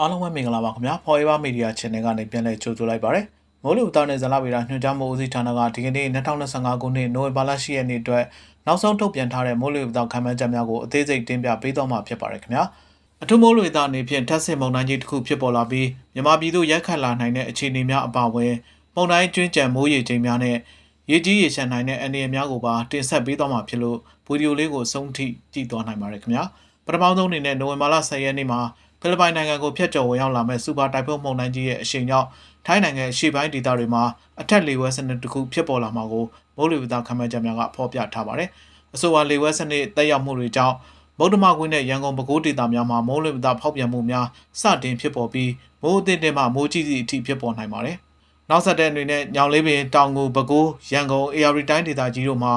အားလုံးပဲမင်္ဂလာပါခင်ဗျာ Forever Media Channel ကနေပြန်လည်ကြိုဆိုလိုက်ပါရစေ။မိုးလေဝသနဲ့ဇလဗေဒညွှန်ကြားမှုဦးစီးဌာနကဒီကနေ့2025ခုနှစ်နိုဝင်ဘာလ10ရက်နေ့အတွက်နောက်ဆုံးထုတ်ပြန်ထားတဲ့မိုးလေဝသခန့်မှန်းချက်များကိုအသေးစိတ်တင်ပြပေးတော့မှာဖြစ်ပါတယ်ခင်ဗျာ။အထူးမိုးလေဝသအနေဖြင့်ထပ်ဆင့်မုန်တိုင်းကြီးတစ်ခုဖြစ်ပေါ်လာပြီးမြန်မာပြည်သို့ရက်ခတ်လာနိုင်တဲ့အခြေအနေများအပါအဝင်မုန်တိုင်းကျွင်းကြံမိုးရေချိန်များနဲ့ရေကြီးရေရှမ်းနိုင်တဲ့အနေအများကိုပါတင်ဆက်ပေးတော့မှာဖြစ်လို့ဗီဒီယိုလေးကိုဆုံးထိကြည့်သွားနိုင်ပါတယ်ခင်ဗျာ။ပထမဆုံးအနေနဲ့နိုဝင်ဘာလ10ရက်နေ့မှာ ဖိလစ်ပိုင်နိုင်ငံကိုဖျက်ကျော်ဝင်ရောက်လာမဲ့စူပါတိုင်ဖွန်းမုန်တိုင်းကြီးရဲ့အရှိန်ကြောင့်ထိုင်းနိုင်ငံရှေ့ပိုင်းဒေသတွေမှာအထက်လေဝဲစနစ်တစ်ခုဖြစ်ပေါ်လာမှာကိုမိုးလေဝသခန့်မှန်းချက်များကဖော်ပြထားပါတယ်။အဆိုပါလေဝဲစနစ်တက်ရောက်မှုတွေကြောင့်ဗုဒ္ဓမကွင်းနဲ့ရန်ကုန်ပဲခူးဒေသများမှာမိုးလေဝသဖောက်ပြန်မှုများစတင်ဖြစ်ပေါ်ပြီးမိုးအသင့်တင်မှမိုးကြီးစီအထိဖြစ်ပေါ်နိုင်ပါတယ်။နောက်ဆက်တဲ့အနေနဲ့ညောင်လေးပင်တောင်ငူပဲခူးရန်ကုန် AR တိုင်းဒေသကြီးတို့မှာ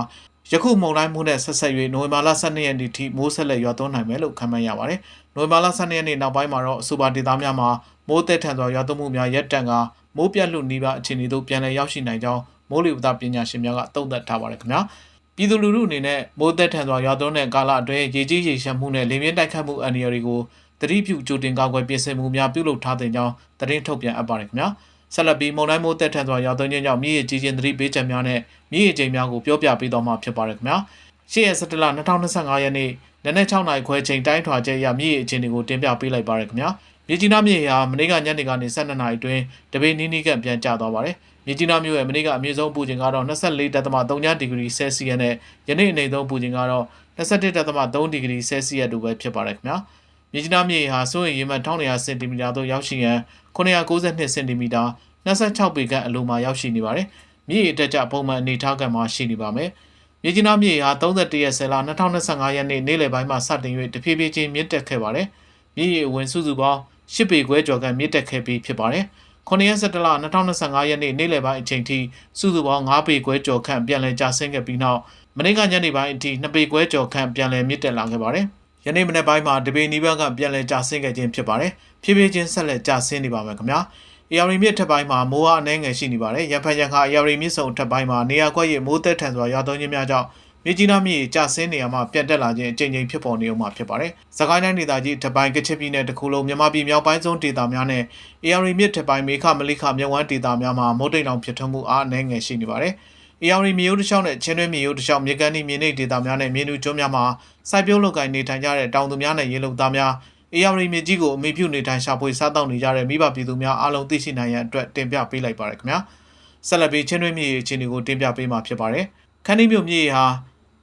ယခုမုန်တိုင်းမှုနဲ့ဆက်ဆက်၍နိုဝင်ဘာလ12ရက်နေ့ထိမိုးဆက်လက်ရွာသွန်းနိုင်မယ်လို့ခန့်မှန်းရပါတယ်။နိုဝင်ဘာလ12ရက်နေ့နောက်ပိုင်းမှာတော့စူပါဒေသများမှာမိုးသက်ထန်စွာရွာသွန်းမှုများရပ်တန့်ကမိုးပြတ်လွတ်နှီးပါအခြေအနေသို့ပြန်လည်ရောက်ရှိနိုင်ကြောင်းမိုးလေဝသပညာရှင်များကသုံးသပ်ထားပါတယ်ခင်ဗျာ။ပြည်သူလူထုအနေနဲ့မိုးသက်ထန်စွာရွာသွန်းတဲ့ကာလအတွင်းရေကြီးရေရှမ်းမှုနဲ့လေပြင်းတိုက်ခတ်မှုအန္တရာယ်တွေကိုသတိပြုကြိုတင်ကာကွယ်ပြင်ဆင်မှုများပြုလုပ်ထားတဲ့ကြောင်းသတင်းထုတ်ပြန်အပ်ပါတယ်ခင်ဗျာ။ ဆက်လက်ပြီးမုန်တိုင်းမိုးတက်ထန်စွာရောက်သွင်းခြင်းကြောင့်မြစ်ရေကြီးခြင်းသတိပေးချက်များနဲ့မြစ်ရေချိန်များကိုပြောပြပေးတော့မှာဖြစ်ပါတယ်ခင်ဗျာ။ရှေ့ရက်17လ2025ရက်နေ့နနက်6နာရီခွဲချိန်တိုင်းထွာချက်ရမြစ်ရေအခြေအနေကိုတင်ပြပေးလိုက်ပါရခင်ဗျာ။မြစ်ကြီးနားမြစ်ဟာမနေ့ကညနေကနေ12နာရီအတွင်းတပိနီးနီးကပြန်ကျသွားပါတယ်။မြစ်ကြီးနားမြို့ရဲ့မနေ့ကအမြင့်ဆုံးပူချိန်ကတော့24.3ဒီဂရီဆဲလ်စီယပ်နဲ့ယနေ့အနေဆုံးပူချိန်ကတော့21.3ဒီဂရီဆဲလ်စီယပ်တို့ပဲဖြစ်ပါတယ်ခင်ဗျာ။ မြစ်ကြီးနားမြစ်ဟာစိုးရိမ်ရေမှတ်1900စင်တီမီတာသို့ရောက်ရှိရန်992စင်တီမီတာ26ပေခန့်အလိုမှာရောက်ရှိနေပါတယ်။မြစ်ရေတက်ကြပုံမှန်အနေထားကမှာရှိနေပါမယ်။မြစ်ကြီးနားမြစ်ဟာ31ရက်10လ2025ရက်နေ့နေ့လယ်ပိုင်းမှာစတင်၍တဖြည်းဖြည်းချင်းမြင့်တက်ခဲ့ပါတယ်။မြစ်ရေဝင်စုစုပေါင်း10ပေခွဲကျော်ခန့်မြင့်တက်ခဲ့ပြီးဖြစ်ပါတယ်။9ရက်17လ2025ရက်နေ့နေ့လယ်ပိုင်းအချိန်ထိစုစုပေါင်း9ပေခွဲကျော်ခန့်ပြန်လည်ကျဆင်းခဲ့ပြီးနောက်မနေ့ကညနေပိုင်းအထိ2ပေခွဲကျော်ခန့်ပြန်လည်မြင့်တက်လာခဲ့ပါတယ်။ ယနေ့မနေ့ပိုင်းမှာတပေနီးပါးကပြန်လည်ကျဆင်းခဲ့ခြင်းဖြစ်ပါတယ်။ဖြည်းဖြည်းချင်းဆက်လက်ကျဆင်းနေပါမယ်ခင်ဗျာ။ AR မြစ်ထက်ပိုင်းမှာမိုးအားအနှဲငယ်ရှိနေပါတယ်။ရန်ဖန်ရန်ခါ AR မြစ်စုံထက်ပိုင်းမှာနေရာကွက်ရမိုးသက်ထန်စွာရွာသွန်းခြင်းများကြောင့်မြေကြီးနားမြေကျဆင်းနေရမှာပြတ်တက်လာခြင်းအကြိမ်ကြိမ်ဖြစ်ပေါ်နေအောင်မှာဖြစ်ပါတယ်။စကိုင်းတိုင်းဒေသကြီးထပ်ပိုင်းကချစ်ပြည်နယ်တစ်ခုလုံးမြန်မာပြည်မြောက်ပိုင်းဆုံးဒေသများနဲ့ AR မြစ်ထပ်ပိုင်းမေခမလိခမြဝန်းဒေသများမှာမိုးတိမ်တောင်ဖြစ်ထွန်းမှုအားအနှဲငယ်ရှိနေပါတယ်။ AR မြေရိုးတစ်လျှောက်နဲ့ချင်းတွင်းမြေရိုးတစ်လျှောက်မြေကန်ဒီမြေနိဒေသများနဲ့မြေနူကျွန်းများမှာစိုက်ပျိုးလုပ်ကိုင်နေထိုင်ကြတဲ့တောင်သူများနဲ့ရေလုံသားများ AR မြေကြီးကိုအမိပြုနေထိုင်ရှာဖွေစားတောက်နေကြတဲ့မိဘပြည်သူများအားလုံးသိရှိနိုင်ရန်အတွက်တင်ပြပေးလိုက်ပါရခင်ဗျာ။ဆက်လက်ပြီးချင်းတွင်းမြေအခြေအနေကိုတင်ပြပေးမှာဖြစ်ပါတယ်။ခန်းဒီမြို့မြေဟာ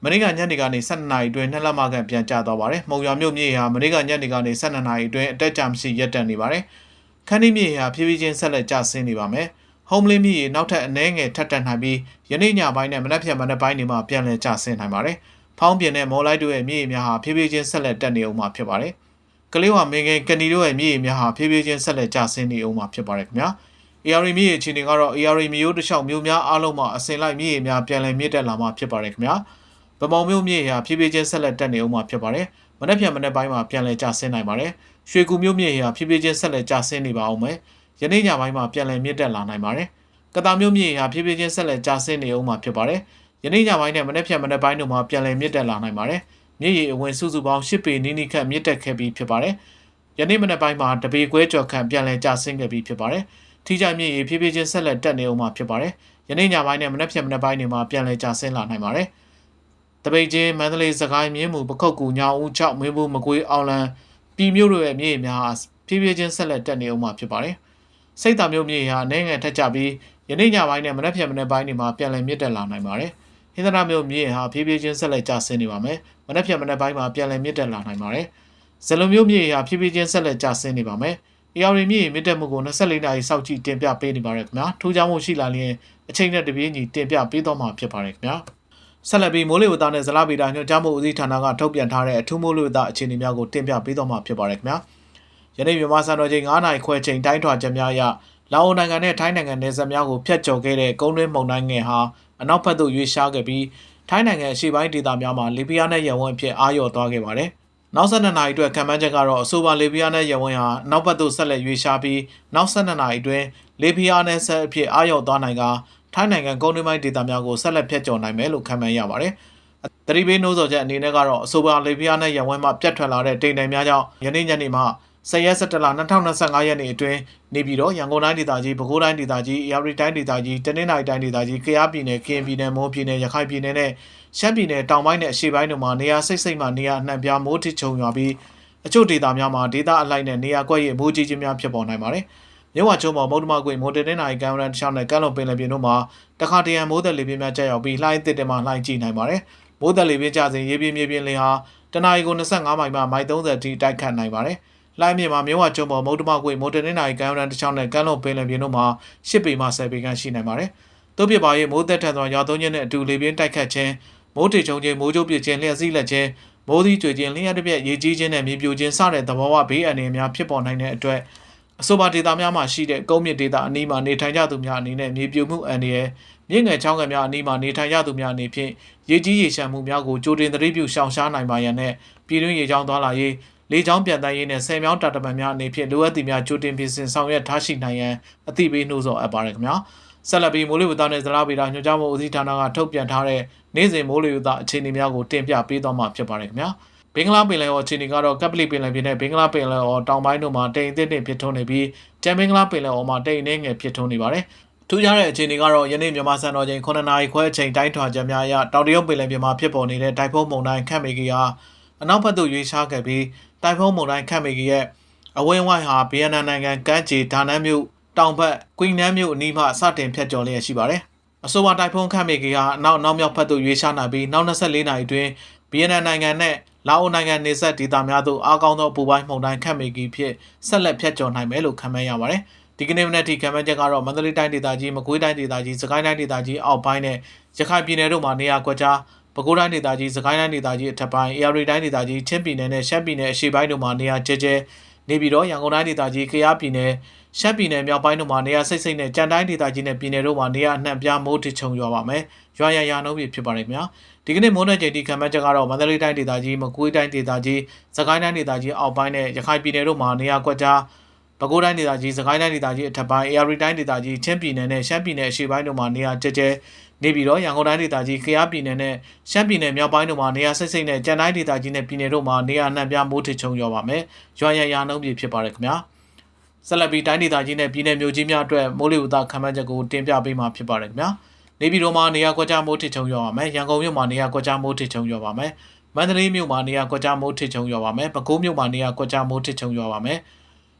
မနေ့ကညနေကနေ12နာရီအတွင်းနှစ်လက်မခန့်ပြန်ကျသွားပါတယ်။မုံရွာမြို့မြေဟာမနေ့ကညနေကနေ12နာရီအတွင်းအတက်ကြမရှိရပ်တန့်နေပါတယ်။ခန်းဒီမြေဟာဖြည်းဖြည်းချင်းဆက်လက်ကျဆင်းနေပါမယ်။ home lane မြေနောက်ထပ်အနည်းငယ်ထပ်တက်နိုင်ပြီးယနေ့ညပိုင်းနဲ့မနက်ဖြန်မနက်ပိုင်းတွေမှာပြန်လည်ကျဆင်းနိုင်ပါတယ်။ဖောင်းပြင်းတဲ့မော်လိုက်တို့ရဲ့မြေများဟာဖြည်းဖြည်းချင်းဆက်လက်တက်နေအောင်မှာဖြစ်ပါတယ်။ကလေးဝမင်းငယ်ကနီတို့ရဲ့မြေများဟာဖြည်းဖြည်းချင်းဆက်လက်ကျဆင်းနေအောင်မှာဖြစ်ပါတယ်ခင်ဗျာ။ AR မြေအခြေအနေကတော့ AR မျိုးတစ်လျှောက်မျိုးများအားလုံးမှာအစင်လိုက်မြေများပြန်လည်မြင့်တက်လာမှာဖြစ်ပါတယ်ခင်ဗျာ။ဗမောင်မျိုးမြေဟာဖြည်းဖြည်းချင်းဆက်လက်တက်နေအောင်မှာဖြစ်ပါတယ်။မနက်ဖြန်မနက်ပိုင်းမှာပြန်လည်ကျဆင်းနိုင်ပါတယ်။ရွှေကူမျိုးမြေဟာဖြည်းဖြည်းချင်းဆက်လက်ကျဆင်းနေပါအောင်မယ်။ ယနေ့ညပိုင်းမှာပြန်လည်မြင့်တက်လာနိုင်ပါတယ်။ကတာမျိုးမြေဟာဖြည်းဖြည်းချင်းဆက်လက်ကျဆင်းနေအောင်မှာဖြစ်ပါတယ်။ယနေ့ညပိုင်းနဲ့မနက်ဖြန်မနက်ပိုင်းတို့မှာပြန်လည်မြင့်တက်လာနိုင်ပါတယ်။မြေရီအဝင်စုစုပေါင်း10ပေနီးနီးခန့်မြင့်တက်ခဲ့ပြီးဖြစ်ပါတယ်။ယနေ့မနက်ပိုင်းမှာတပေခွဲကျော်ခန့်ပြန်လည်ကျဆင်းခဲ့ပြီးဖြစ်ပါတယ်။ထိကြမြေရီဖြည်းဖြည်းချင်းဆက်လက်တက်နေအောင်မှာဖြစ်ပါတယ်။ယနေ့ညပိုင်းနဲ့မနက်ဖြန်မနက်ပိုင်းတွေမှာပြန်လည်ကျဆင်းလာနိုင်ပါတယ်။တပိတ်ချင်းမန္တလေးစကိုင်းမြင်းမူပခုတ်ကူညောင်ဦး6မင်းဘူးမကွေးအောင်လန်ပြည်မြို့တို့ရဲ့မြေရီများဖြည်းဖြည်းချင်းဆက်လက်တက်နေအောင်မှာဖြစ်ပါတယ်။ စိတ်တာမျိုးမြေဟာအနေငယ်ထက်ကြပြီးယနေ့ညပိုင်းနဲ့မနက်ဖြန်မနက်ပိုင်းတွေမှာပြန်လည်မြင့်တက်လာနိုင်ပါတယ်။ဟင်္သာမျိုးမြေဟာဖြည်းဖြည်းချင်းဆက်လက်ကျဆင်းနေပါမယ်။မနက်ဖြန်မနက်ပိုင်းမှာပြန်လည်မြင့်တက်လာနိုင်ပါတယ်။ဇလုံမျိုးမြေဟာဖြည်းဖြည်းချင်းဆက်လက်ကျဆင်းနေပါမယ်။အေယာရီမြေမြင့်တက်မှုကို24နာရီစောင့်ကြည့်တင်ပြပေးနေပါရခင်ဗျာ။ထိုးကြောင်းမှုရှိလာရင်အချိန်နဲ့တပြေးညီတင်ပြပေးတော့မှာဖြစ်ပါတယ်ခင်ဗျာ။ဆက်လက်ပြီးမိုးလေဝသနဲ့ဇလဗေဒညွှန်ကြားမှုဦးစီးဌာနကထုတ်ပြန်ထားတဲ့အထူးမိုးလေဝသအခြေအနေများကိုတင်ပြပေးတော့မှာဖြစ်ပါတယ်ခင်ဗျာ။ ယနေ့မြန်မာစံတော်ချိန်9နာရီခွဲချိန်တိုင်းထွာချက်များအရလာအိုနိုင်ငံနဲ့ထိုင်းနိုင်ငံနယ်စပ်များကိုဖျက်ကျော်ခဲ့တဲ့ကုန်းတွင်းမုန်တိုင်းငယ်ဟာအနောက်ဘက်သို့ရွေ့ရှားခဲ့ပြီးထိုင်းနိုင်ငံအရှေ့ပိုင်းဒေသများမှာလီဘီယာနဲ့ရဝန်းအဖြစ်အာရုံသွားခဲ့ပါတယ်။နောက်12နာရီအတွက်ခံမှန်းချက်ကတော့အဆိုပါလီဘီယာနဲ့ရဝန်းဟာနောက်ဘက်သို့ဆက်လက်ရွေ့ရှားပြီးနောက်12နာရီအတွင်းလီဘီယာနဲ့ဆက်အဖြစ်အာရုံသွားနိုင်ကထိုင်းနိုင်ငံကုန်းတွင်းပိုင်းဒေသများကိုဆက်လက်ဖျက်ကျော်နိုင်မယ်လို့ခံမှန်းရပါတယ်။တတိပေးနှိုးဆော်ချက်အနေနဲ့ကတော့အဆိုပါလေဗီယာနဲ့ရဝဲမှပြတ်ထွက်လာတဲ့တိမ်တိုင်များကြောင့်ယနေ့ညနေမှ 10ရက်17လ2025ရက်နေ့အတွင်းနေပြည်တော်ရန်ကုန်တိုင်းဒေသကြီးပဲခူးတိုင်းဒေသကြီးအေရီတိုင်းဒေသကြီးတနင်္သာရီတိုင်းဒေသကြီးကယားပြည်နယ်ကရင်ပြည်နယ်မွန်ပြည်နယ်ရခိုင်ပြည်နယ်နဲ့ရှမ်းပြည်နယ်တောင်ပိုင်းနဲ့အရှေ့ပိုင်းတို့မှာနေရာစိတ်စိတ်မှနေရာအနှံ့ပြားမိုးထစ်ချုံရွာပြီးအချို့ဒေသများမှာဒေသအလိုက်နဲ့နေရာကွက်ရဲ့မိုးကြီးခြင်းများဖြစ်ပေါ်နိုင်ပါတယ်။မြဝချုံပေါ်မုတ်တမကွေမိုးတနင်္သာရီကမ်းရန်တစ်ချောင်းနဲ့ကမ်းလွန်ပင်လယ်ပြင်တို့မှာတခါတရံမိုးသက်လေပြင်းများကျရောက်ပြီးလှိုင်းတစ်တက်မှလှိုင်းကြည့်နိုင်ပါတယ်။မိုးသက်လေပြင်းကျစဉ်ရေပြင်းမြေပြင်းလေဟာတနအီကို25မိုင်မှမိုင်30အထိတိုက်ခတ်နိုင်ပါတယ်။ လိုင်းမြေမှာမြဝကျုံပေါ်မုတ်တမကွေမိုးတနင်္သာရီကမ်းရန်တစ်ချောင်းနဲ့ကမ်းလွန်ပင်လယ်ပြင်တို့မှာ10ပေမှ10ပေခန့်ရှိနိုင်ပါတယ်။တို့ဖြစ်ပါရဲ့မိုးသက်ထန်စွာရွာသွန်းခြင်းနဲ့အတူလေပြင်းတိုက်ခတ်ခြင်းမိုးထေချုံခြင်းမိုးကြိုးပစ်ခြင်းလျှက်စီးလက်ခြင်းမိုးသီးကြွေခြင်းလျှက်တစ်ပြက်ရေကြီးခြင်းနဲ့မြေပြိုခြင်းစတဲ့သဘောဝဘေးအန္တရာယ်များဖြစ်ပေါ်နိုင်တဲ့အတွက်အဆိုပါဒေတာများမှာရှိတဲ့ကုန်းမြင့်ဒေတာအနီးမှာနေထိုင်ကြသူများအနေနဲ့မြေပြိုမှုအန္တရာယ်မြင့်ငယ်ချောင်းငယ်များအနီးမှာနေထိုင်ကြသူများအနေဖြင့်ရေကြီးရေရှမ်းမှုများကိုကြိုတင်သတိပြုရှောင်ရှားနိုင်ပါရန်နဲ့ပြည်တွင်းရေချောင်းသွားလာရေး လေချောင်းပြန်တန်းရေးနဲ့ဆယ်မြောင်းတာတမန်များအနေဖြင့်လိုအပ်သည့်များကြိုတင်ပြင်ဆင်ဆောင်ရွက်ထားရှိနိုင်ရန်အသိပေးနှိုးဆော်အပ်ပါရခင်ဗျာဆက်လက်ပြီးမိုးလေဝသနဲ့ဇလားဗေဒညွှန်ကြားမှုဦးစီးဌာနကထုတ်ပြန်ထားတဲ့နေ့စဉ်မိုးလေဝသအခြေအနေများကိုတင်ပြပေးသွားမှာဖြစ်ပါတယ်ခင်ဗျာဘင်္ဂလားပင်လယ်အော်အခြေအနေကတော့ကပလီပင်လယ်ပြင်နဲ့ဘင်္ဂလားပင်လယ်အော်တောင်ပိုင်းတို့မှာတိမ်အသင့်တင်ဖြစ်ထွန်းနေပြီးတမ်ဘင်္ဂလားပင်လယ်အော်မှာတိမ်နှင်းငယ်ဖြစ်ထွန်းနေပါတယ်ထူးခြားတဲ့အခြေအနေကတော့ယနေ့မြန်မာစံတော်ချိန်9နာရီခွဲအချိန်တိုင်းထွာချက်များအရတောင်တရုတ်ပင်လယ်ပြင်မှာဖြစ်ပေါ်နေတဲ့တိုင်ဖုန်းမုန်တိုင်းခန့်မေကီဟာအနောက်ဘက်သို့ရွေးရှားခဲ့ပြီး တိုင်ဖုန်းမုန်တိုင်းခန့်မေကီရဲ့အဝင်းဝိုင်းဟာဗီယက်နမ်နိုင်ငံကမ်းခြေဒါနန်မြို့တောင်ဘက်ကွင်းနန်းမြို့အနီးမှစတင်ဖြတ်ကျော်လျက်ရှိပါတယ်။အဆိုပါတိုင်ဖုန်းခန့်မေကီဟာအနောက်နောက်မြောက်ဘက်သို့ရွေးရှားနိုင်ပြီးနောက်24နာရီအတွင်းဗီယက်နမ်နိုင်ငံနဲ့လာအိုနိုင်ငံနေဆက်ဒေသများသို့အားကောင်းသောပူပိုင်းမှုန်တိုင်းခန့်မေကီဖြစ်ဆက်လက်ဖြတ်ကျော်နိုင်မယ်လို့ခန့်မှန်းရပါတယ်။ဒီကနေ့မနေ့ထိခန့်မှန်းချက်ကတော့မန္တလေးတိုင်းဒေသကြီးမကွေးတိုင်းဒေသကြီးစကိုင်းတိုင်းဒေသကြီးအောက်ပိုင်းနဲ့ရခိုင်ပြည်နယ်တို့မှာနေရာကွက်ကြား ပဲခူးတိုင်းဒေသကြီးစကိုင်းတိုင်းဒေသကြီးအထက်ပိုင်းအေရီတိုင်းဒေသကြီးချင်းပြည်နယ်နဲ့ရှမ်းပြည်နယ်အရှေ့ပိုင်းတို့မှာနေရာကျဲကျဲနေပြီးတော့ရန်ကုန်တိုင်းဒေသကြီးကယားပြည်နယ်ရှမ်းပြည်နယ်မြောက်ပိုင်းတို့မှာနေရာစိတ်စိတ်နဲ့ကြံတိုင်းဒေသကြီးနဲ့ပြည်နယ်တို့မှာနေရာအနှံ့ပြားမိုးထချုံရွာပါမယ်။ရွာရရနှုံးပြဖြစ်ပါတယ်ခင်ဗျာ။ဒီကနေ့မိုးနဲ့ချိန်ဒီခံမှတ်ချက်ကတော့မန္တလေးတိုင်းဒေသကြီးမကွေးတိုင်းဒေသကြီးစကိုင်းတိုင်းဒေသကြီးအောက်ပိုင်းနဲ့ရခိုင်ပြည်နယ်တို့မှာနေရာကွက်ကြား ပဲခူးတိုင်းဒေသကြီးစကိုင်းတိုင်းဒေသကြီးအထက်ပိုင်းအေရီတိုင်းဒေသကြီးချင်းပြည်နယ်နဲ့ရှမ်းပြည်နယ်အရှေ့ပိုင်းတို့မှာနေရာကျဲကျဲနေပြီးတော့ရန်ကုန်တိုင်းဒေသကြီးကယားပြည်နယ်နဲ့ရှမ်းပြည်နယ်မြောက်ပိုင်းတို့မှာနေရာစိတ်စိတ်နဲ့ကြံတိုင်းဒေသကြီးနဲ့ပြည်နယ်တို့မှာနေရာနှံ့ပြားမိုးထချုံရွာပါမယ်။ရွာရရနှုံးပြဖြစ်ပါတယ်ခင်ဗျာ။ဆက်လက်ပြီးတိုင်းဒေသကြီးနဲ့ပြည်နယ်မြို့ကြီးများအတွက်မိုးလေဝသခန့်မှန်းချက်ကိုတင်ပြပေးမှာဖြစ်ပါတယ်ခင်ဗျာ။နေပြည်တော်မှာနေရာကွက်ကြားမိုးထချုံရွာပါမယ်။ရန်ကုန်မြို့မှာနေရာကွက်ကြားမိုးထချုံရွာပါမယ်။မန္တလေးမြို့မှာနေရာကွက်ကြားမိုးထချုံရွာပါမယ်။ပဲခူးမြို့မှာနေရာကွက်ကြားမိုးထချုံရွာပါမယ်။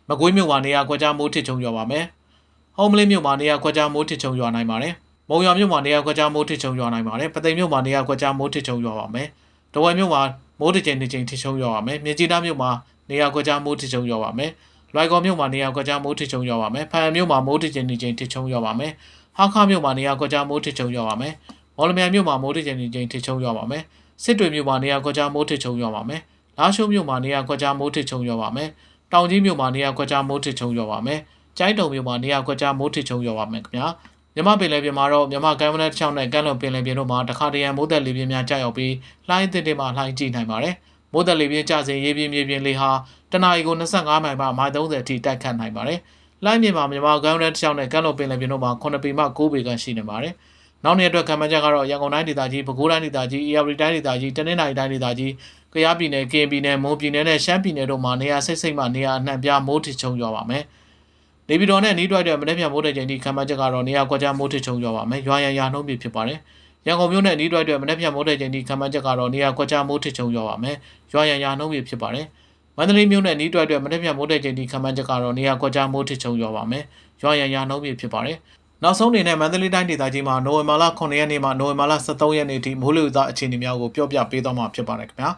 မကွေးမြို့မှာနေရာကွက်ကြားမိုးထချုံရွာပါမယ်။ဟုံးမလေးမြို့မှာနေရာကွက်ကြားမိုးထချုံရွာနိုင်ပါတယ်။မုံရွာမြို့မှာနေရာကွက်ကြားမိုးထချုံရွာနိုင်ပါတယ်။ပသိမ်မြို့မှာနေရာကွက်ကြားမိုးထချုံရွာပါမယ်။တဝယ်မြို့မှာမိုးတစ်ချိန်တစ်ချိန်ထချုံရွာပါမယ်။မြကြီးနားမြို့မှာနေရာကွက်ကြားမိုးထချုံရွာပါမယ်။လွိုင်ကော်မြို့မှာနေရာကွက်ကြားမိုးထချုံရွာပါမယ်။ဖန်မြို့မှာမိုးတစ်ချိန်တစ်ချိန်ထချုံရွာပါမယ်။ဟာခါမြို့မှာနေရာကွက်ကြားမိုးထချုံရွာပါမယ်။မော်လမြိုင်မြို့မှာမိုးတစ်ချိန်တစ်ချိန်ထချုံရွာပါမယ်။စစ်တွေမြို့မှာနေရာကွက်ကြားမိုးထချုံရွာပါမယ်။လာရှိုးမြို့မှာနေရာကွက်ကြားမိုးထချုံရွာပါမယ်။ တောင်ကြီးမြို့မှာနေရာကွက်ကြားမိုးထချုံရွာပါမယ်။ကျိုင်းတုံမြို့မှာနေရာကွက်ကြားမိုးထချုံရွာပါမယ်ခင်ဗျာ။မြမပင်လယ်ပြင်မှာတော့မြမကမ်းမနဲ့တစ်ချောင်းနဲ့ကမ်းလွန်ပင်လယ်ပြင်တို့မှာတခါတရံမိုးသက်လေပြင်းများကြာရောက်ပြီးလှိုင်းတစ်တစ်မှလှိုင်းကြည့်နိုင်ပါတယ်။မိုးသက်လေပြင်းကျစဉ်ရေပြင်းမြေပြင်းလေဟာတနအီကို25မိုင်မှမိုင်30အထိတိုက်ခတ်နိုင်ပါတယ်။လှိုင်းမြေမှာမြမကမ်းနဲ့တစ်ချောင်းနဲ့ကမ်းလွန်ပင်လယ်ပြင်တို့မှာ9ပေမှ9ပေခန့်ရှိနေပါတယ်။နောက်နေ့အတွက်ခံမှန်းချက်ကတော့ရန်ကုန်တိုင်းဒေသကြီးပဲခူးတိုင်းဒေသကြီးအေရီတိုင်းဒေသကြီးတနင်္သာရီတိုင်းဒေသကြီး ကယားပြည်နယ်ကရင်ပြည်နယ်မွန်ပြည်နယ်နဲ့ရှမ်းပြည်နယ်တို့မှာနေရာစိတ်စိတ်မှနေရာအနှံ့ပြားမိုးထချုံရွာပါမယ်။နေပြည်တော်နဲ့နီးတွိုက်တဲ့မနေ့ပြန်မိုးတဲ့ချိန်ဒီခံမှန်းချက်ကတော့နေရာကွက်ကြားမိုးထချုံရွာပါမယ်။ရွာရရနှုံးပြဖြစ်ပါတယ်။ရန်ကုန်မြို့နဲ့နီးတွိုက်တဲ့မနေ့ပြန်မိုးတဲ့ချိန်ဒီခံမှန်းချက်ကတော့နေရာကွက်ကြားမိုးထချုံရွာပါမယ်။ရွာရရနှုံးပြဖြစ်ပါတယ်။မန္တလေးမြို့နဲ့နီးတွိုက်တဲ့မနေ့ပြန်မိုးတဲ့ချိန်ဒီခံမှန်းချက်ကတော့နေရာကွက်ကြားမိုးထချုံရွာပါမယ်။ရွာရရနှုံးပြဖြစ်ပါတယ်။နောက်ဆုံးအနေနဲ့မန္တလေးတိုင်းဒေသကြီးမှာနိုဝင်ဘာလ9ရက်နေ့မှနိုဝင်ဘာလ13ရက်နေ့ထိမိုးလေဝသအခြေအနေများကိုပြောပြပေးသွားမှာဖြစ်ပါတယ်ခင်ဗျာ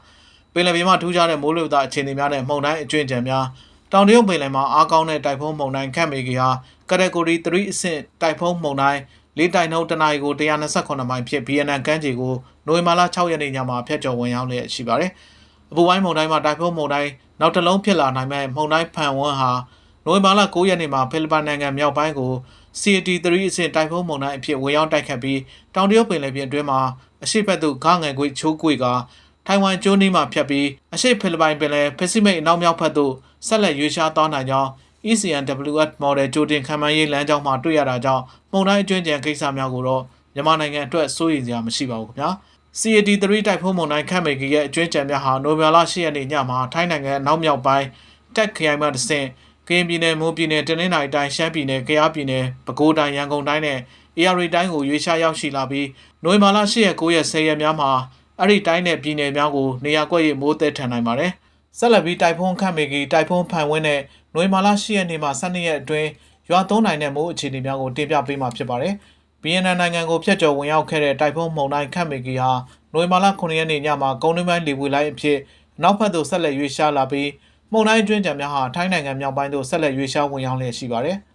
ပင်လယ်ပြင်မှာထူးခြားတဲ့မိုးလေဝသအခြေအနေများနဲ့မှုန်တိုင်းအကျွင့်ကြံများတောင်တရုတ်ပင်လယ်မှာအားကောင်းတဲ့တိုင်ဖုန်းမှုန်တိုင်းခန့်မေကီဟာကတဂိုရီ3အဆင့်တိုင်ဖုန်းမှုန်တိုင်းလေးတိုင်နှုန်းတနအီကို128မိုင်ဖြစ် BNN ကမ်းခြေကိုနိုဝင်ဘာလ6ရက်နေ့ညမှာဖျက်ကျော်ဝင်ရောက်လျက်ရှိပါတယ်အပူပိုင်းမှုန်တိုင်းမှာတိုင်ဖုန်းမှုန်တိုင်းနောက်တစ်လုံးဖြစ်လာနိုင်မဲ့မှုန်တိုင်းဖန်ဝန်းဟာနိုဝင်ဘာလ9ရက်နေ့မှာဖိလစ်ပိုင်နိုင်ငံမြောက်ပိုင်းကို CAT3 အဆင့်တိုင်ဖုန်းမုန်တိုင်းအဖြစ်ဝင်ရောက်တိုက်ခတ်ပြီးတောင်တရုတ်ပင်လယ်ပြင်အတွင်းမှာအရှိတ်ဘက်သို့ဂငယ်ခွေချိုးကွေက ထိုင်ဝမ်ကျွန်းနီးမှာဖြတ်ပြီးအရှိတ်ဖိလစ်ပိုင်ပင်လယ်ပစိဖိတ်အနောက်မြောက်ဘက်သို့ဆက်လက်ရွေ့ရှားသွားနိုင်ကြောင်း ECNWF model ကြိုတင်ခံမှန်းရေးလမ်းကြောင်းမှာတွေ့ရတာကြောင့်မုန်တိုင်းအကျွင့်ကြံကိစ္စများကိုတော့မြန်မာနိုင်ငံအတွက်စိုးရိမ်စရာမရှိပါဘူးခင်ဗျာ CAT3 တိုက်ဖုန်းမုန်တိုင်းခန့်မေကီရဲ့အကျွင့်ကြံများဟာနိုဝင်ဘာလ10ရက်နေ့ညမှာထိုင်းနိုင်ငံအနောက်မြောက်ပိုင်းတက်ခရိုင်မှတစ်ဆင့်ကရင်ပြည်နယ်မိုးပြည်နယ်တနင်္သာရီတိုင်းရှမ်းပြည်နယ်ကယားပြည်နယ်ပဲခူးတိုင်းရန်ကုန်တိုင်းနဲ့ AR တိုင်းကိုရွေးချယ်ရောက်ရှိလာပြီးနိုဝင်ဘာလ10ရက်9ရက်10ရက်များမှာ အဲ့ဒီတိုင်းနဲ့ပြည်နယ်များကိုနေရာကွက်ရမိုးသက်ထန်နိုင်ပါတယ်။ဆက်လက်ပြီးတိုင်ဖုန်းခန့်မေကီတိုင်ဖုန်းဖန်ဝင်းနဲ့နိုဝင်ဘာလ10ရက်နေ့မှ12ရက်အတွင်းရွာသွန်းနိုင်တဲ့မိုးအခြေအနေများကိုတင်ပြပေးမှာဖြစ်ပါတယ်။ BNN နိုင်ငံကိုဖျက်ကျော်ဝင်ရောက်ခဲ့တဲ့တိုင်ဖုန်းမုန်တိုင်းခန့်မေကီဟာနိုဝင်ဘာလ9ရက်နေ့ညမှာကုန်းတွင်းပိုင်းလေပွေလိုက်အဖြစ်နောက်ဖက်သို့ဆက်လက်ရွေ့ရှားလာပြီးမုန်တိုင်းအတွင်းကြံများဟာထိုင်းနိုင်ငံမြောက်ပိုင်းသို့ဆက်လက်ရွေ့ရှားဝင်ရောက်လျက်ရှိပါတယ်။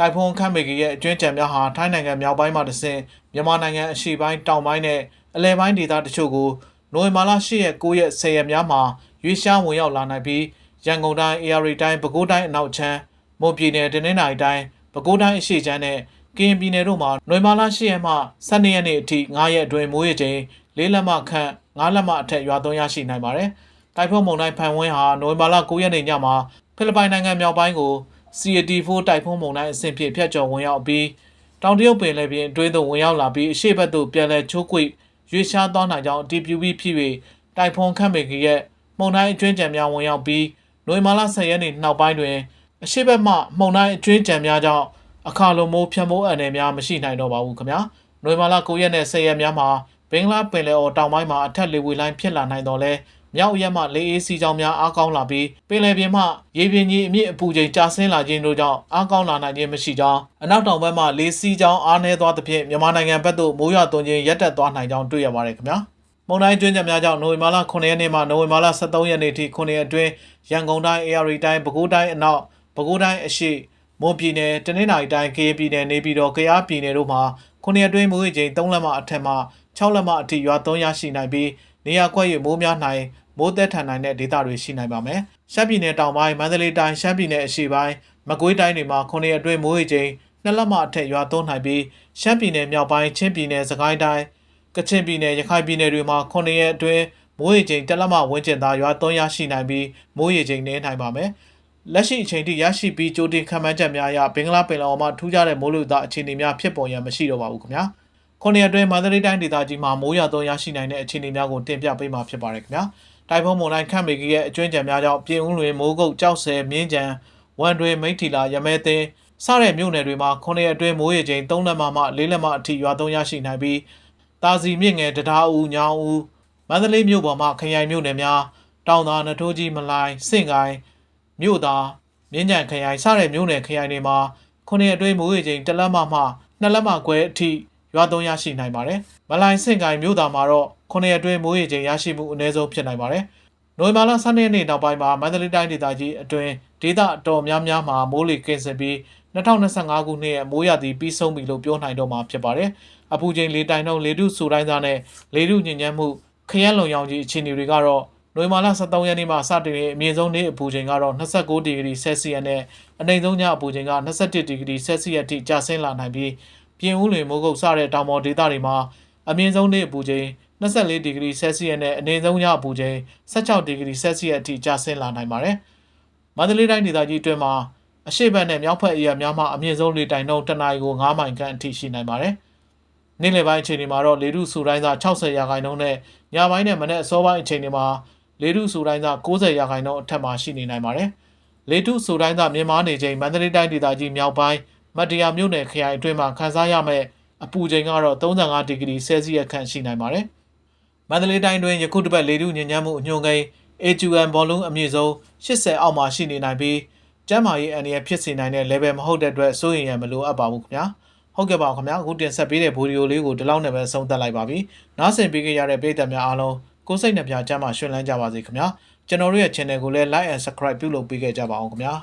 တိုင်ဖုန်းခန့်မေကီရဲ့အတွင်းကြံများဟာထိုင်းနိုင်ငံမြောက်ပိုင်းမှတဆင့်မြန်မာနိုင်ငံအရှေ့ပိုင်းတောင်ပိုင်းနဲ့အလယ်ပိုင်းဒေသတချို့ကိုနိုဝင်ဘာလ10ရက်9ရက်10ရက်များမှာရွေးရှားဝင်ရောက်လာနိုင်ပြီးရန်ကုန်တိုင်း AR တိုင်းပဲခူးတိုင်းအနောက်ချမ်းမွန်ပြည်နယ်တနင်္သာရီတိုင်းပဲခူးတိုင်းအရှေ့ချမ်းနဲ့ကရင်ပြည်နယ်တို့မှာနိုဝင်ဘာလ10ရက်မှ12ရက်နေ့အထိ9ရက်အတွင်းမိုးရေချိန်၄လက်မခန့်9လက်မအထက်ရွာသွန်းရရှိနိုင်ပါတယ်။တိုင်ဖုန်းမုန်တိုင်းဖန်ဝင်းဟာနိုဝင်ဘာလ9ရက်နေ့ညမှာဖိလစ်ပိုင်နိုင်ငံမြောက်ပိုင်းကို CAT4 တိုင်ဖုန်းမုန်တိုင်းအဆင့်ဖြင့်ဖျက်ကျော်ဝင်ရောက်ပြီးတောင်တရုတ်ပင်လယ်ပြင်အတွင်းသို့ဝင်ရောက်လာပြီးအရှေ့ဘက်သို့ပြန်လည်ချိုးကွေ့ရွေ့ရှားသွားနိုင်ကြောင်းအတည်ပြုပြီးဖြစ်၍တိုင်ဖုန်းခန့်မေကီရဲ့မုန်တိုင်းအတွင်းကြံများဝင်ရောက်ပြီးနိုဝင်ဘာလ10ရက်နေ့နောက်ပိုင်းတွင်အရှေ့ဘက်မှမုန်တိုင်းအတွင်းကြံများကြောင့်အခါလိုမိုးဖြတ်မိုးအန်နယ်များမရှိနိုင်တော့ပါဘူးခင်ဗျာနိုဝင်ဘာလ9ရက်နဲ့10ရက်များမှာဘင်္ဂလားပင်လယ်အော်တောင်ပိုင်းမှာအထက်လေဝေလိုင်းဖြစ်လာနိုင်တော့လဲ မြောက်ရက်မှလေအေးစီကြောင်များအားကောင်းလာပြီးပင်လယ်ပြင်မှရေပြင်ကြီးအမြင့်အပူချိန်ကျဆင်းလာခြင်းတို့ကြောင့်အားကောင်းလာနိုင်ခြင်းမရှိကြောင်းအနောက်တောင်ဘက်မှလေစီကြောင်အားနည်းသွားသဖြင့်မြန်မာနိုင်ငံဘက်သို့မိုးရွာသွန်းခြင်းရပ်တက်သွားနိုင်ကြောင်းတွေ့ရပါတယ်ခင်ဗျာမုန်တိုင်းကျွန်းချက်များကြောင့်နိုဝင်ဘာလ9ရက်နေ့မှနိုဝင်ဘာလ13ရက်နေ့ထိ9ရက်အတွင်းရန်ကုန်တိုင်း AR တိုင်းပဲခူးတိုင်းအနောက်ပဲခူးတိုင်းအရှေ့မွန်ပြည်နယ်တနင်္သာရီတိုင်းကရင်ပြည်နယ်နေပြည်တော်ကယားပြည်နယ်တို့မှာ9ရက်အတွင်းမိုးရေချိန်3လက်မှအထက်မှ6လက်မှအထိရွာသွန်းရရှိနိုင်ပြီး နေရာကွက်ရမိုးများနိုင်မိုးသက်ထန်နိုင်တဲ့ဒေသတွေရှိနိုင်ပါမယ်။ရှမ်းပြည်နယ်တောင်ပိုင်းမန္တလေးတိုင်းရှမ်းပြည်နယ်အရှေ့ပိုင်းမကွေးတိုင်းတွေမှာ9ရက်အတွင်းမိုးရေချိန်2လက်မှအထက်ရွာသွန်းနိုင်ပြီးရှမ်းပြည်နယ်မြောက်ပိုင်းချင်းပြည်နယ်စကိုင်းတိုင်းကချင်ပြည်နယ်ရခိုင်ပြည်နယ်တွေမှာ9ရက်အတွင်းမိုးရေချိန်တစ်လက်မှဝန်းကျင်သာရွာသွန်းရရှိနိုင်ပြီးမိုးရေချိန်နည်းနိုင်ပါမယ်။လက်ရှိအချိန်ထိရရှိပြီးကြိုတင်ခံမှန်းချက်များအရဘင်္ဂလားပင်လယ်အော်မှာထူးခြားတဲ့မိုးလေဝသအခြေအနေများဖြစ်ပေါ်ရန်မရှိတော့ပါဘူးခင်ဗျာ။ ခုနှစ်အတွင်းမန္တလေးတိုင်းဒေသကြီးမှာမိုးရွာသွန်းရရှိနိုင်တဲ့အခြေအနေများကိုတင်ပြပေးမှာဖြစ်ပါတယ်ခင်ဗျာ။တိုင်ဖုန်းမုန်တိုင်းခန့်မေကြီးရဲ့အကျွင်းကြံများကြောင့်ပြည်ဦးလွင်မိုးကုတ်ကြောက်ဆယ်မြင်းကြံဝန်တွေမိထီလာရမဲသိန်းစတဲ့မြို့နယ်တွေမှာခုနှစ်အတွင်းမိုးရေချိန်3လက်မမှ4လက်မအထိရွာသွန်းရရှိနိုင်ပြီးတာစီမြင့်ငယ်တံတားဦးညောင်ဦးမန္တလေးမြို့ပေါ်မှာခရိုင်မြို့နယ်များတောင်သာနထိုးကြီးမလိုင်းစင့်ကိုင်းမြို့သားမြင်းကြံခရိုင်စတဲ့မြို့နယ်ခရိုင်တွေမှာခုနှစ်အတွင်းမိုးရေချိန်1လက်မမှ2လက်မခွဲအထိ ရွာသွန်းရရှိနိုင်ပါတယ်။မလိုင်းစင့်ကိုင်းမြို့သားမှာတော့ခုနှစ်အတွင်းမိုးရေချိန်ရရှိမှုအနည်းဆုံးဖြစ်နိုင်ပါတယ်။နိုဝင်ဘာလ12ရက်နေ့နောက်ပိုင်းမှာမန္တလေးတိုင်းဒေသကြီးအတွင်းဒေသအတော်များများမှာမိုးလေကင်းစင်ပြီး2025ခုနှစ်ရဲ့မိုးရာသီပြီးဆုံးပြီလို့ပြောနိုင်တော့မှာဖြစ်ပါတယ်။အပူချိန်လေတိုင်နှုန်းလေထုဆိုတိုင်းသားနဲ့လေထုညဉ့်ညမ်းမှုခရက်လုံရောင်ကြီးအခြေအနေတွေကတော့နိုဝင်ဘာလ23ရက်နေ့မှာစတင်တဲ့အမြင့်ဆုံးနေ့အပူချိန်ကတော့29ဒီဂရီဆဲလ်စီယပ်နဲ့အနိမ့်ဆုံးညအပူချိန်က21ဒီဂရီဆဲလ်စီယပ်ထိကျဆင်းလာနိုင်ပြီး ပြင်ဦးလွင်မိုးကုတ်စတဲ့တောင်ပေါ်ဒေသတွေမှာအမြင့်ဆုံးနေ့အပူချိန်24ဒီဂရီဆဲလ်စီယပ်နဲ့အနိမ့်ဆုံးညအပူချိန်16ဒီဂရီဆဲလ်စီယပ်အထိကျဆင်းလာနိုင်ပါတယ်။မန္တလေးတိုင်းဒေသကြီးအတွင်းမှာအရှိတ်ဘက်နဲ့မြောက်ဘက်အရာများမှာအမြင့်ဆုံးလေတိုင်နှုန်းတနအီကို9မိုင်ခန့်အထိရှိနိုင်ပါတယ်။နေ့လယ်ပိုင်းအချိန်တွေမှာတော့လေထုစူတိုင်းသာ60ရာခိုင်နှုန်းနဲ့ညပိုင်းနဲ့မနေ့အစောပိုင်းအချိန်တွေမှာလေထုစူတိုင်းသာ90ရာခိုင်နှုန်းအထက်မှာရှိနေနိုင်ပါတယ်။လေထုစူတိုင်းသာမြင်မာနေချိန်မန္တလေးတိုင်းဒေသကြီးမြောက်ပိုင်း မတ္တရာမြို့နယ်ခရိုင်အတွင်းမှာခန်းစားရမယ့်အပူချိန်ကတော့35ဒီဂရီဆဲလ်စီယပ်ခန့်ရှိနိုင်ပါတယ်။မန္တလေးတိုင်းတွင်ယခုတစ်ပတ်လေထုညဉ့်ညမ်းမှုအညွှန်းကိန်း AQN ဘောလုံးအမြင့်ဆုံး80အောက်မှာရှိနေနိုင်ပြီးကျန်းမာရေးအန္တရာယ်ဖြစ်စေနိုင်တဲ့ level မဟုတ်တဲ့အတွက်စိုးရိမ်ရမလိုအပ်ပါဘူးခင်ဗျာဟုတ်ကဲ့ပါခင်ဗျာအခုတင်ဆက်ပေးတဲ့ဗီဒီယိုလေးကိုဒီလောက်နဲ့ပဲဆုံးသက်လိုက်ပါပြီနားဆင်ပေးကြရတဲ့ပရိသတ်များအားလုံးကိုယ်စိတ်နှပြကျမ်းမှာရှင်လန်းကြပါစေခင်ဗျာကျွန်တော်တို့ရဲ့ channel ကိုလည်း like and subscribe ပြုလုပ်ပေးခဲ့ကြပါအောင်ခင်ဗျာ